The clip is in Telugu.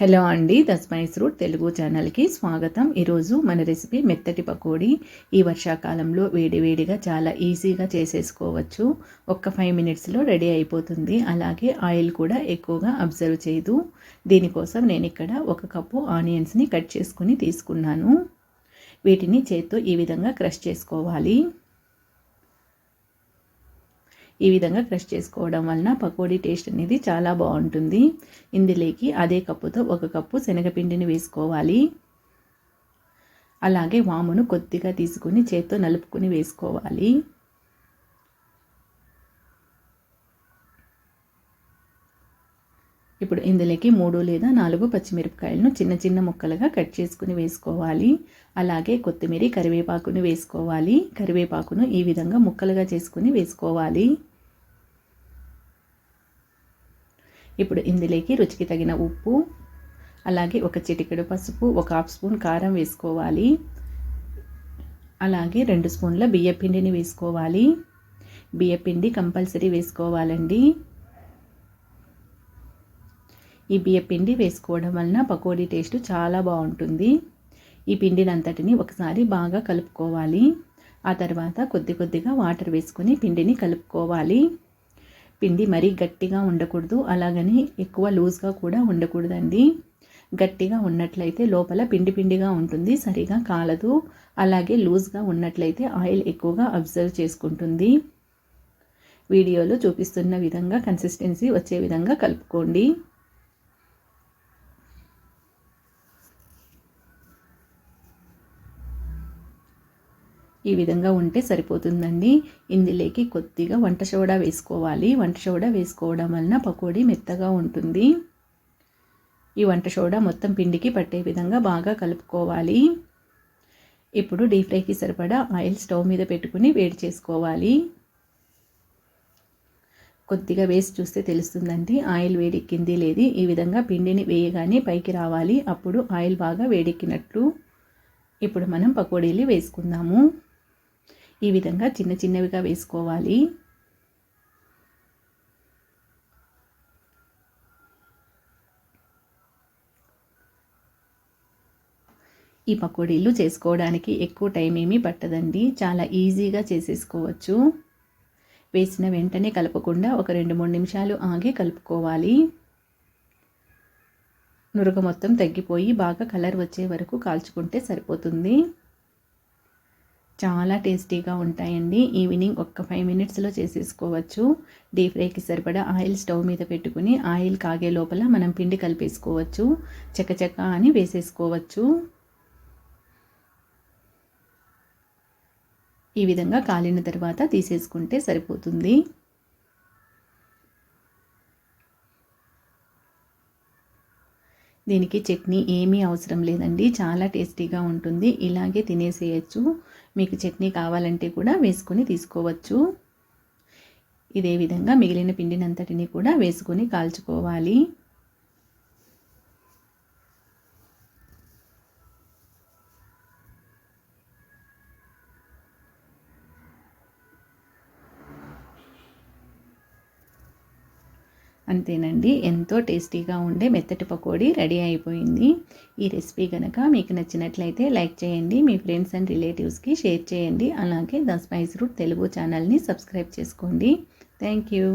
హలో అండి దస్మైస్ రూట్ తెలుగు ఛానల్కి స్వాగతం. ఈరోజు మన రెసిపీ మెత్తటి పకోడీ. ఈ వర్షాకాలంలో వేడివేడిగా చాలా ఈజీగా చేసేసుకోవచ్చు. ఒక్క ఫైవ్ మినిట్స్లో రెడీ అయిపోతుంది. అలాగే ఆయిల్ కూడా ఎక్కువగా అబ్జర్వ్ చేయదు. దీనికోసం నేను ఇక్కడ ఒక కప్పు ఆనియన్స్ని కట్ చేసుకుని తీసుకున్నాను. వీటిని చేత్తో ఈ విధంగా క్రష్ చేసుకోవాలి. ఈ విధంగా క్రష్ చేసుకోవడం వలన పకోడీ టేస్ట్ అనేది చాలా బాగుంటుంది. ఇందులోకి అదే కప్పుతో ఒక కప్పు శనగపిండిని వేసుకోవాలి. అలాగే వామును కొద్దిగా తీసుకుని చేత్తో నలుపుకొని వేసుకోవాలి. ఇప్పుడు ఇందులోకి మూడు లేదా నాలుగు పచ్చిమిరపకాయలను చిన్న చిన్న ముక్కలుగా కట్ చేసుకుని వేసుకోవాలి. అలాగే కొత్తిమీర కరివేపాకును వేసుకోవాలి. కరివేపాకును ఈ విధంగా ముక్కలుగా చేసుకుని వేసుకోవాలి. ఇప్పుడు ఇందులోకి రుచికి తగిన ఉప్పు అలాగే ఒక చిటికెడు పసుపు ఒక హాఫ్ స్పూన్ కారం వేసుకోవాలి. అలాగే రెండు స్పూన్ల బియ్యపిండిని వేసుకోవాలి. బియ్యపిండి కంపల్సరీ వేసుకోవాలండి. ఈ బియ్యపిండి వేసుకోవడం వలన పకోడీ టేస్ట్ చాలా బాగుంటుంది. ఈ పిండిని అంతటిని ఒకసారి బాగా కలుపుకోవాలి. ఆ తర్వాత కొద్ది కొద్దిగా వాటర్ వేసుకొని పిండిని కలుపుకోవాలి. పిండి మరీ గట్టిగా ఉండకూడదు. అలాగని ఎక్కువ లూజ్గా కూడా ఉండకూడదండి. గట్టిగా ఉన్నట్లయితే లోపల పిండి పిండిగా ఉంటుంది సరిగా కాలదు. అలాగే లూజ్గా ఉన్నట్లయితే ఆయిల్ ఎక్కువగా అబ్జర్వ్ చేసుకుంటుంది. వీడియోలో చూపిస్తున్న విధంగా కన్సిస్టెన్సీ వచ్చే విధంగా కలుపుకోండి. ఈ విధంగా ఉంటే సరిపోతుందండి. ఇందులోకి కొద్దిగా వంట సోడా వేసుకోవాలి. వంట సోడా వేసుకోవడం వలన పకోడీ మెత్తగా ఉంటుంది. ఈ వంట సోడా మొత్తం పిండికి పట్టే విధంగా బాగా కలుపుకోవాలి. ఇప్పుడు డీప్ ఫ్రైకి సరిపడా ఆయిల్ స్టవ్ మీద పెట్టుకుని వేడి చేసుకోవాలి. కొద్దిగా వేసి చూస్తే తెలుస్తుందండి. ఆయిల్ వేడెక్కింది లేదు. ఈ విధంగా పిండిని వేయగానే పైకి రావాలి. అప్పుడు ఆయిల్ బాగా వేడెక్కినట్లు. ఇప్పుడు మనం పకోడీలు వేసుకుందాము. ఈ విధంగా చిన్న చిన్నవిగా వేసుకోవాలి. ఈ పకోడీలు చేసుకోవడానికి ఎక్కువ టైం ఏమీ పట్టదండి. చాలా ఈజీగా చేసేసుకోవచ్చు. వేసిన వెంటనే కలపకుండా ఒక రెండు మూడు నిమిషాలు ఆగి కలుపుకోవాలి. నురగ మొత్తం తగ్గిపోయి బాగా కలర్ వచ్చే వరకు కాల్చుకుంటే సరిపోతుంది. చాలా టేస్టీగా ఉంటాయండి. ఈవినింగ్ ఒక్క ఫైవ్ మినిట్స్లో చేసేసుకోవచ్చు. డీప్ ఫ్రైకి సరిపడా ఆయిల్ స్టవ్ మీద పెట్టుకుని ఆయిల్ కాగే లోపల మనం పిండి కలిపేసుకోవచ్చు. చకచక అని వేసేసుకోవచ్చు. ఈ విధంగా కాలిన తర్వాత తీసేసుకుంటే సరిపోతుంది. దీనికి చట్నీ ఏమీ అవసరం లేదండి. చాలా టేస్టీగా ఉంటుంది. ఇలాగే తినేసేయచ్చు. మీకు చట్నీ కావాలంటే కూడా వేసుకొని తీసుకోవచ్చు. ఇదే విధంగా మిగిలిన పిండినంతటిని కూడా వేసుకొని కాల్చుకోవాలి. అంతేనండి. ఎంతో టేస్టీగా ఉండే మెత్తటి పకోడీ రెడీ అయిపోయింది. ఈ రెసిపీ కనుక మీకు నచ్చినట్లయితే లైక్ చేయండి మీ ఫ్రెండ్స్ అండ్ రిలేటివ్స్కి షేర్ చేయండి. అలాగే ద స్పైస్ రూట్ తెలుగు ఛానల్ని సబ్స్క్రైబ్ చేసుకోండి. Thank you